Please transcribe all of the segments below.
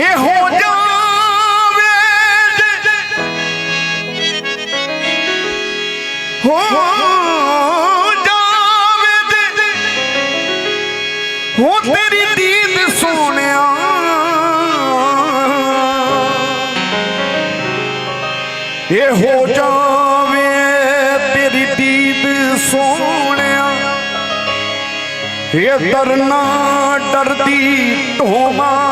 ਇਹ ਹੋ ਜਾਵੇ ਹੋ ਜਾਵੇ ਹੋ ਤੇਰੀ ਦੀਦ ਸੋਹਣਿਆ। ਇਹ ਹੋ ਜਾਵੇ ਤੇਰੀ ਦੀਦ ਸੋਹਣਿਆ। ਇਹ ਡਰਨਾ ਡਰਦੀ ਢੋਮਾ।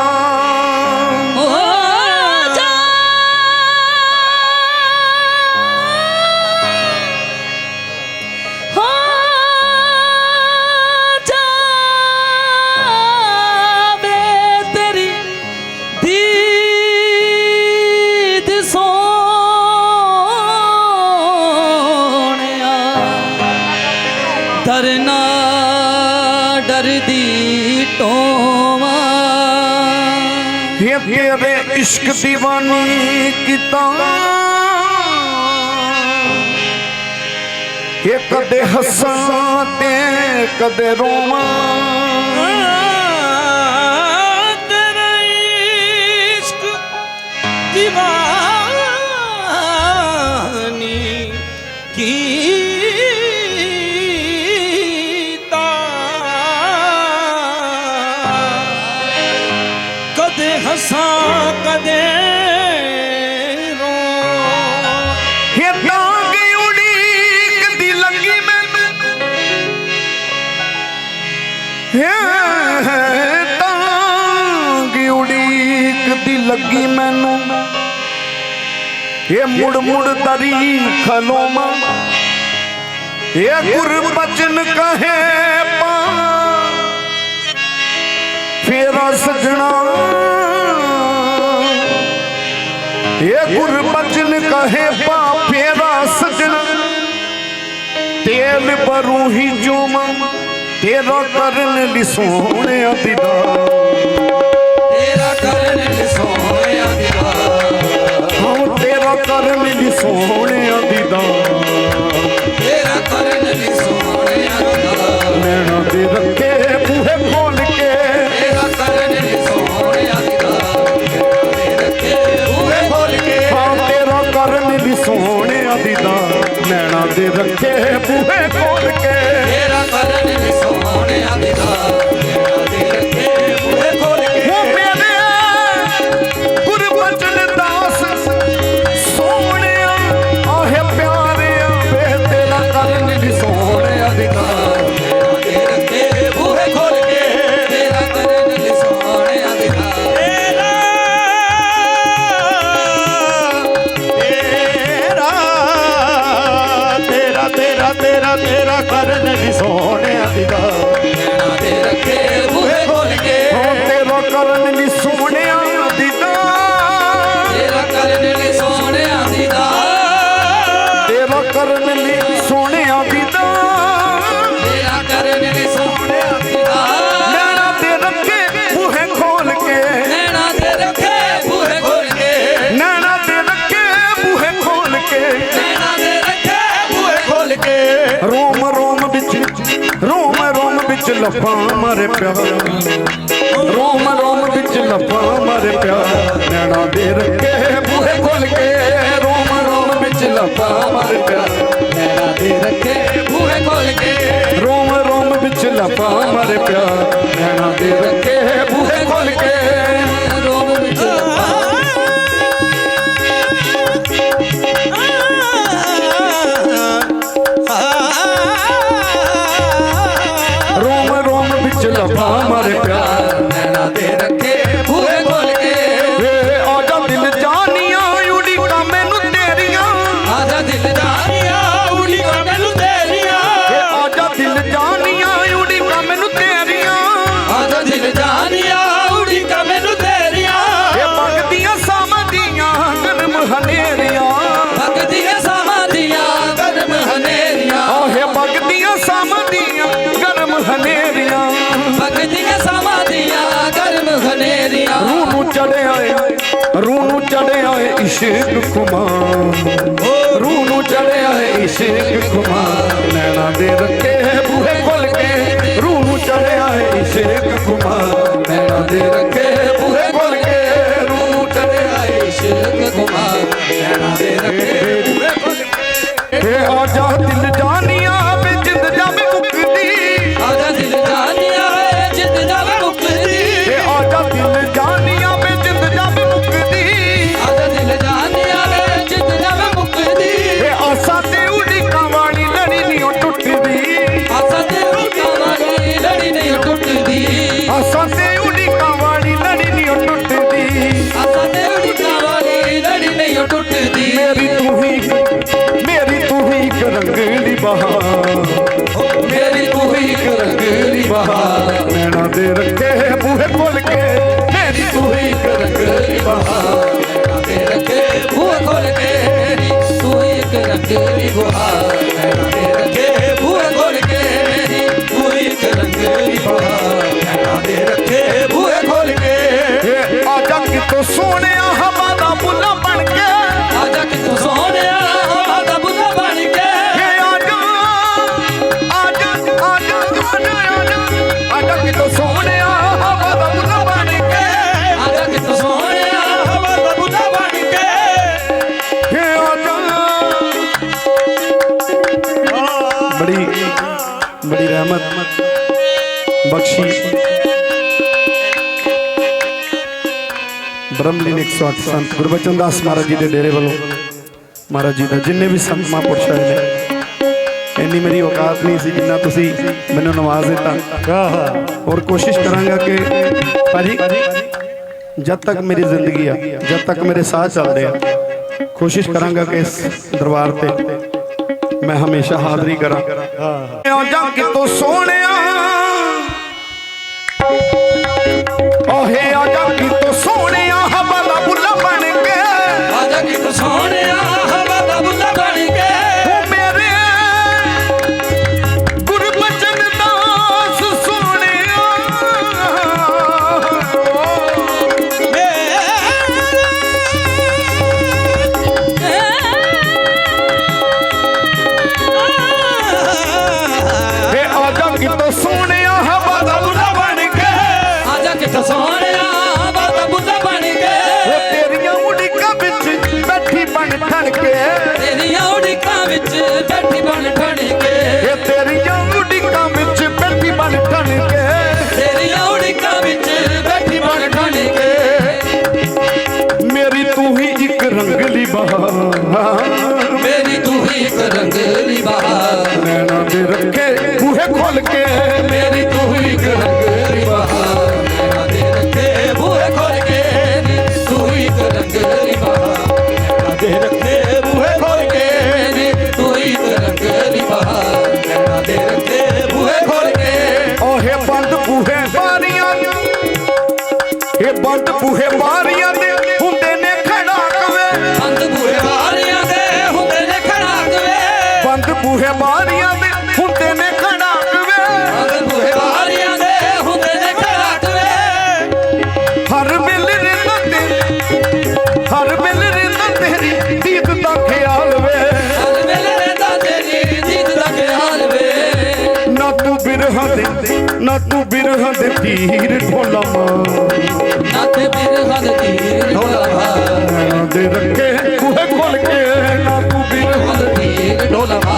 ਇਹ ਕਦੇ ਹੱਸਾਂ ਤੇ ਕਦੇ ਰੋਵਾਂ। ਤਾਂ ਕਿ ਉਡੀਕ ਦੀ ਲੱਗੀ ਮੈਨੂੰ? ਇਹ ਮੁੜ ਮੁੜ ਦਰੀ ਖਲੋਮਾ ਇਹ ਗੁਰਬਚਨ ਕਹੇ ਪਾ। ਫੇਰਾ ਸਜਣਾ। ਇਹ ਗੁਰਬਚਨ ਕਹੇ ਪਾ, ਫੇਰਾ ਸਜਣਾ। ਤੇਲ ਬਰੂ ਹੀ ਜੁਮ। ਤੇਰਾ ਕਰਨ ਲਈ ਸੋਹਣਿਆ ਦਿਦਾ ਰੋਮ ਵਿੱਚ ਲਫਾ ਮਾਰੇ ਪਿਆਰ ਰੋਮ ਰੋਮ ਵਿੱਚ ਲਫਾ ਮਾਰੇ ਪਿਆਰ ਨੈਣਾ ਦੇ ਰੱਖੇ ਬੂਹੇ ਖੋਲ ਕੇ ਰੋਮ ਰੋਮ ਵਿੱਚ ਲਫਾ ਮਾਰੇ ਪਿਆਰ ਨੈਣਾ ਤੇ ਰੱਖੇ ਬੂਹੇ ਖੋਲ ਕੇ ਰੋਮ ਰੋਮ ਵਿੱਚ ਲਫਾ ਚੜਿਆ ਆਏ, ਰੂਹ ਨੂੰ ਚੜਿਆ ਏ ਇਸ਼ਕ ਖੁਮਾਰ ਰੂਹ ਨੂੰ ਚੜਿਆ ਏ ਇਸ਼ਕ ਖੁਮਾਰ ਨੈਣਾ ਦੇ ਰੱਖੇ ਬੂਹੇ ਖੁੱਲ ਕੇ, ਰੂਹ ਨੂੰ ਚੜਿਆ ਏ ਇਸ਼ਕ ਖੁਮਾਰ ਨੈਣਾ ਦੇ ਰੱਖੇ ਬੂਹੇ ਖੁੱਲ ਕੇ, ਰੂਹ ਨੂੰ ਚੜਿਆ ਇਸ਼ਕ ਖੁਮਾਰ ਨੈਣਾ ਦੇ ਰੱਖੇ ਬਹਾਰ ਨੈਣਾ ਦੇ ਰੱਖੇ ਬੂਹੇ ਖੋਲ ਕੇ। ਮੇਰੀ ਤੂੰ ਹੀ ਇੱਕ ਰੰਗਲੀ ਬਹਾਰ ਤੇ ਰੱਖੇ ਬੂਹੇ ਖੋਲ ਕੇ। ਤੂੰ ਹੀ ਇੱਕ ਰੰਗਲੀ ਬਹਾਰ ਤੇ ਰੱਖੇ ਬੂਹੇ ਖੋਲ ਕੇ। ਤੂੰ ਹੀ ਇੱਕ ਰੰਗਲੀ ਬਹਾਰ ਤੇ ਰੱਖੇ ਬੂਹੇ ਖੋਲ ਕੇ। ਇਹ ਆਜਾ ਕਿਤੋਂ ਸੋਹਣਿਆ ਹਵਾ ਦਾ ਬੁੱਲਾ ਬਣ ਕੇ। ਆਜਾ ਕਿ ਤੂੰ ਸੋਹਣਿਆ ਬ੍ਰਹਮਲੀਨ 108 ਸੰਤ ਗੁਰਬਚਨ ਦਾਸ ਮਹਾਰਾਜ ਜੀ ਦੇ ਡੇਰੇ ਵੱਲੋਂ ਮਹਾਰਾਜ ਜੀ ਦਾ ਜਿੰਨੇ ਵੀ ਸੰਤ ਮਹਾਂਪੁਰਸ਼ ਆਏ ਨੇ ਇੰਨੀ ਮੇਰੀ ਔਕਾਤ ਨਹੀਂ ਸੀ ਜਿੰਨਾ ਤੁਸੀਂ ਮੈਨੂੰ ਨਵਾਜ਼ ਦਿੱਤਾ। ਔਰ ਕੋਸ਼ਿਸ਼ ਕਰਾਂਗਾ ਕਿ ਭਾਜੀ ਜਦ ਤੱਕ ਮੇਰੀ ਜ਼ਿੰਦਗੀ ਆ ਜਦ ਤੱਕ ਮੇਰੇ ਸਾਹ ਚੱਲਦੇ ਆ ਕੋਸ਼ਿਸ਼ ਕਰਾਂਗਾ ਕਿ ਇਸ ਦਰਬਾਰ ਤੇ ਮੈਂ ਹਮੇਸ਼ਾ ਹਾਜ਼ਰੀ ਕਰਾਂ। ਹਾਂ ਜਾਂ ਕਿਤੋਂ ਸੋਹਣਿਆ ਸੋਹਣੇ ਬੂਹੇ ਬਾਰੀਆਂ ਦੇ ਹੁੰਦੇ ਨੇ ਖੜਾਕਵੇ ਬੰਦ ਬੂਹੇ ਵਾਲਿਆਂ ਦੇ ਹੁੰਦੇ ਨੇ ਖੜਾਕ ਵੇ ਬੰਦ ਬੂਹੇ ਬਾਰੀਆਂ ਦੇ ਹੁੰਦੇ ਨੇ ਖੜਾਕਵੇ ਬੰਦ ਬੂਹੇ ਵਾਲਿਆਂ ਦੇ ਹੁੰਦੇ ਨੇ ਖੜਾਕ ਵੇ ਹਰ ਮਿਲ ਰਿੰਦ ਹਰ ਮਿਲ ਰਿੰਦ ਤੇਰੀ ਦੀਦ ਦਾ ਖਿਆਲ ਵੇ। ਹਰ ਵੇਲੇ ਰਹਿੰਦਾ ਤੇਰੀ ਜੀਤ ਦਾ ਖਿਆਲ ਵੇ। ਨਾ ਤੂੰ ਬਿਰਹਾਂ ਦੇ ਨਾ ਤੂੰ ਬਿਰਹਾਂ ਦੇ ਤੀਰ ਢੋਲਾ ਮਾਰ। ਤੀਰ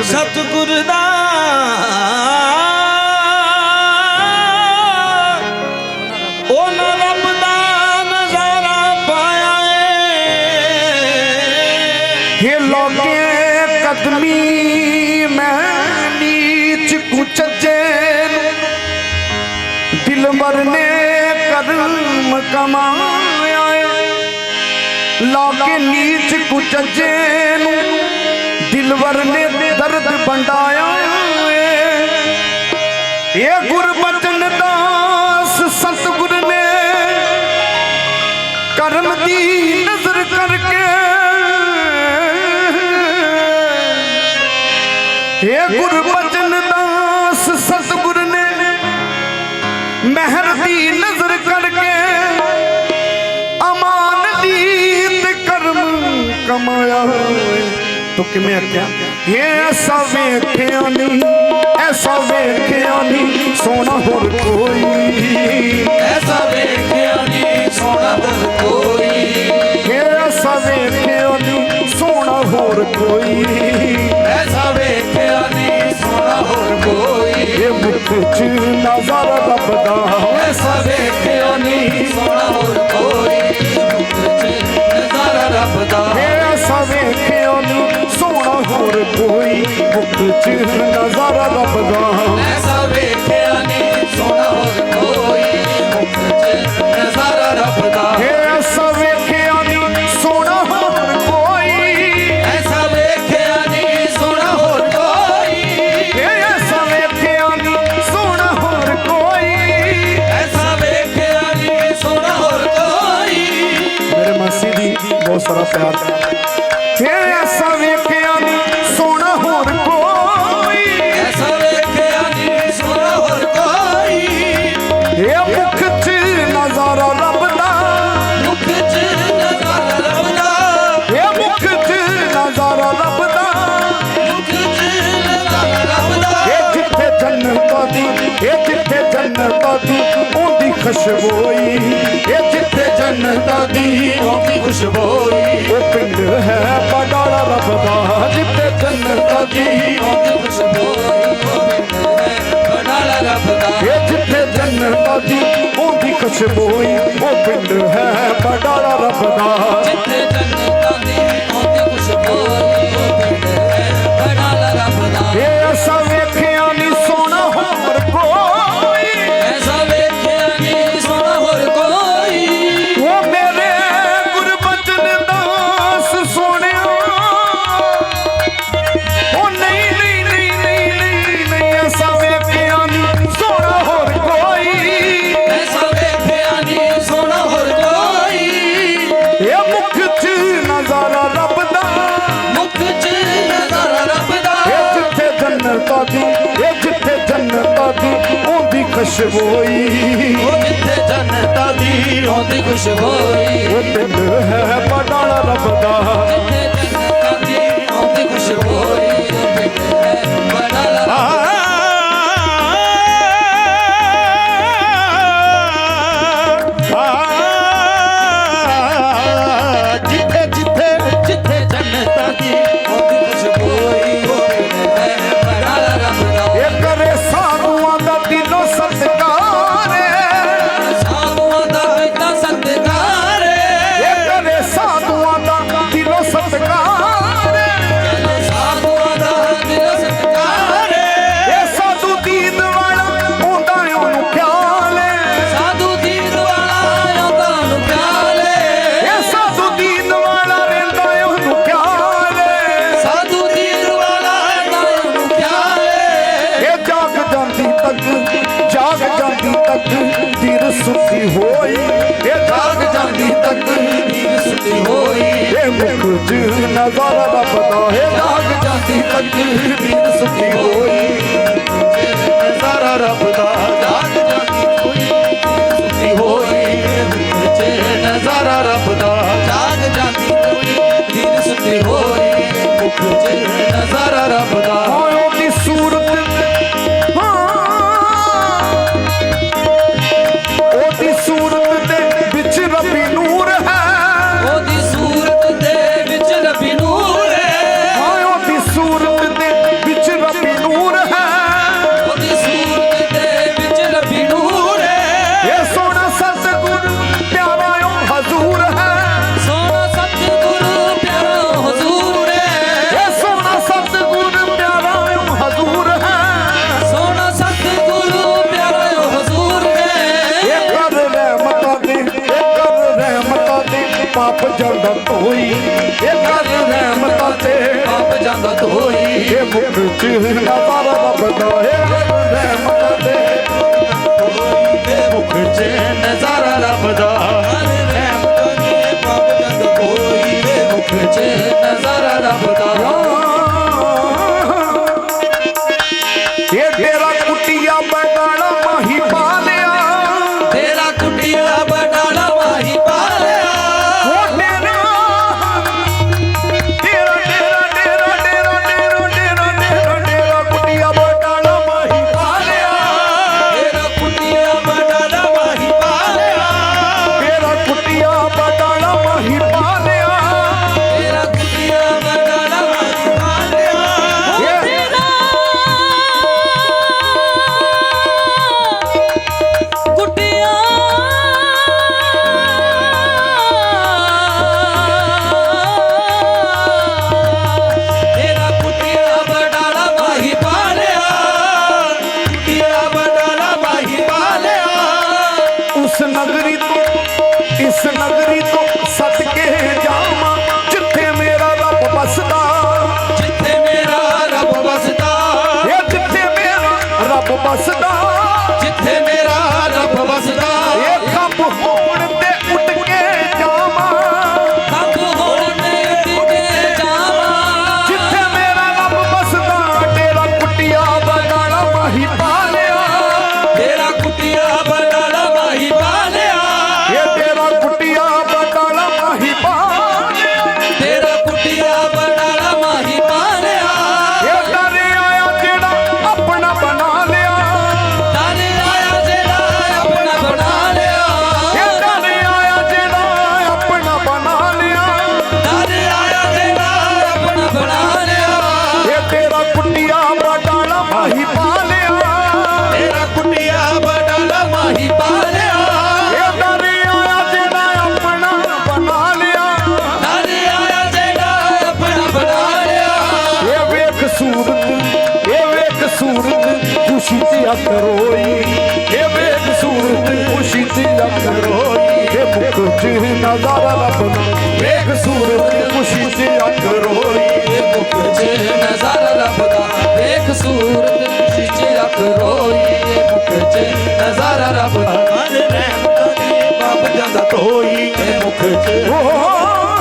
ਸਤਿਗੁਰ ਦਾ ਉਹਨਾਂ ਰੱਬ ਦਾ ਨਜ਼ਾਰਾ ਪਾਇਆ ਏ। ਇਹ ਲੋਕੇ ਕਦਮੀ, ਮੈਂ ਨੀਚ ਕੁਚਜੇ ਦਿਲਬਰ ਮਰਨੇ ਕਰਮ ਕਮਾਇਆ ਏ। ਲੋਕੇ ਨੀਚ ਕੁਚਜੇ ਨੂੰ ਦਿਲਵਰ ਨੇ ਦਰਦ ਬੰਡਾਇਆ ਏ ਇਹ ਗੁਰਬਚਨ ਦਾਸ ਸਤਗੁਰ ਨੇ ਕਰਮ ਦੀ ਨਜ਼ਰ ਕਰਕੇ ਇਹ ਗੁਰਬਚਨ ਦਾਸ ਸਤਗੁਰ ਨੇ ਮਹਿਰ ਦੀ ਨਜ਼ਰ ਕਰਕੇ ਅਮਾਨ ਦੀ ਤੇ ਕਰਮ ਕਮਾਇਆ ਹੋਏ ਤੂੰ ਕਿਵੇਂ ਆਖਿਆ? ਇਹ ਐਸਾ ਵੇਖਿਆ ਨਹੀਂ ਐਸਾ ਵੇਖਿਆ ਨਹੀਂ ਸੋਹਣਾ ਹੋਰ ਕੋਈ। ਐਸਾ ਵੇਖਿਆ ਨਹੀਂ ਸੋਹਣਾ ਹੋਰ ਕੋਈ। ਇਹ ਐਸਾ ਵੇਖਿਆ ਨਹੀਂ ਸੋਹਣਾ ਹੋਰ ਕੋਈ। ਐਸਾ ਵੇਖਿਆ ਨਹੀਂ ਸੋਹਣਾ ਹੋਰ ਕੋਈ। ਇਹ ਮੁਖ ਚ ਨਜ਼ਰ ਰੱਬ ਦਾ ਐਸਾ ਵੇਖਿਆ ਨਹੀਂ ਸੋਹਣਾ ਹੋਰ ਕੋਈ। ਮੁਖ ਚ ਨਜ਼ਾਰਾ ਰੱਬ ਦਾ ਇਹ ਐਸਾ ਵੇਖਿਆ ਨਹੀਂ ਸੋਹਣਾ ਹੋਰ ਕੋਈ ਮੁਖ ਚ ਜੰਨਤਾਂ ਦੀ ਉਹਦੀ ਖੁਸ਼ਬੋਈ। ਇਹ ਜਿੱਥੇ ਜਨਤਾ ਦੀ ਉਹਦੀ ਖੁਸ਼ਬੋਈ। ਉਹ ਪਿੰਡ ਹੈ ਬਡਾਲਾ ਰੱਬ ਦਾ, ਜਿੱਥੇ ਜਨਤਾ ਦੀ ਉਹਦੀ ਖੁਸ਼ਬੋਈ। ਬੜਾਲਾ ਰੱਬ ਦਾ ਇਹ ਜਿੱਥੇ ਜੰਨਤਾਂ ਦੀ ਉਹਦੀ ਖੁਸ਼ਬੋਈ, ਉਹ ਪਿੰਡ ਹੈ ਬਡਾਲਾ ਰੱਬ ਦਾ। ਖੁਸ਼ਬੋਈ ਉਹ ਜਿੱਥੇ ਜੰਨਤਾਂ ਦੀ ਉਹਦੀ ਖੁਸ਼ਬੋਈ ਉਹ ਪਿੰਡ ਹੈ ਬਡਾਲਾ ਰੱਬ ਦਾ ਜਿੱਥੇ ਜੰਨਤਾਂ ਦੀ ਉਹਦੀ ਖੁਸ਼ਬੋਈ ਉਹ ਪਿੰਡ ਹੈ ਬੜਾਲਾ ਰੱਬ ਦਾ ਤੱਕ ਦਿਲ ਸੁੱਤੀ ਹੋਈ, ਇਹ ਜਾਗ ਜਾਂਦੀ ਤੱਕ ਨੀਂਦ ਸੁੱਤੀ ਹੋਈ। ਇਹ ਮੁਖ ਨਜ਼ਾਰਾ ਰੱਬ ਦਾ ਹੈ ਜਾਗ ਜਾਂਦੀ ਤੱਕ ਨੀਂਦ ਸੁੱਤੀ ਹੋਈ। ਨਜ਼ਾਰਾ ਰੱਬ ਦਾ, ਜਾਗ ਜਾਂਦੀ ਕੋਈ ਸੁੱਤੀ ਹੋਈ। ਵਿੱਚ ਨਜ਼ਾਰਾ ਰੱਬ ਦਾ, ਜਾਗ ਜਾਂਦੀ ਕੋਈ ਨੀਂਦ ਸੁੱਤੀ ਹੋਈ। ਮੁਖ ਚ ਨਜ਼ਾਰਾ ਰੱਬ ਦਾ। ਇਹ ਕਰ ਰਹਿਮਤਾਂ ਤੇ ਆਪ ਜਾਂਦਾ ਧੋਈ ਇਹ ਮੁਖ ਚ ਨਜ਼ਾਰਾ ਰੱਬ ਦਾ ਇਹ ਰਹਿਮਤਾਂ ਦੇ ਲੱਖ ਰੋਈ। ਇਹ ਬੇਕਸੂਰਤ ਖੁਸ਼ੀ ਦੀ ਲੱਖ ਰੋਈ। ਇਹ ਮੁਖ ਚ ਨਜ਼ਾਰਾ ਰੱਬ ਦਾ ਬੇਕਸੂਰਤ ਖੁਸ਼ੀ ਦੀ ਲੱਖ ਰੋਈ। ਇਹ ਮੁਖ ਚ ਨਜ਼ਾਰਾ ਰੱਬ ਦਾ। ਬੇਕਸੂਰਤ ਖੁਸ਼ੀ ਦੀ ਲੱਖ ਰੋਈ। ਇਹ ਮੁਖ ਚ ਨਜ਼ਾਰਾ ਰੱਬ ਦਾ। ਮਨ ਰਹਿਮਤਾਂ ਦੀ ਬਾਪ ਜਾਂਦਾ ਤੋਈ ਇਹ ਮੁਖ ਚ ਓਹ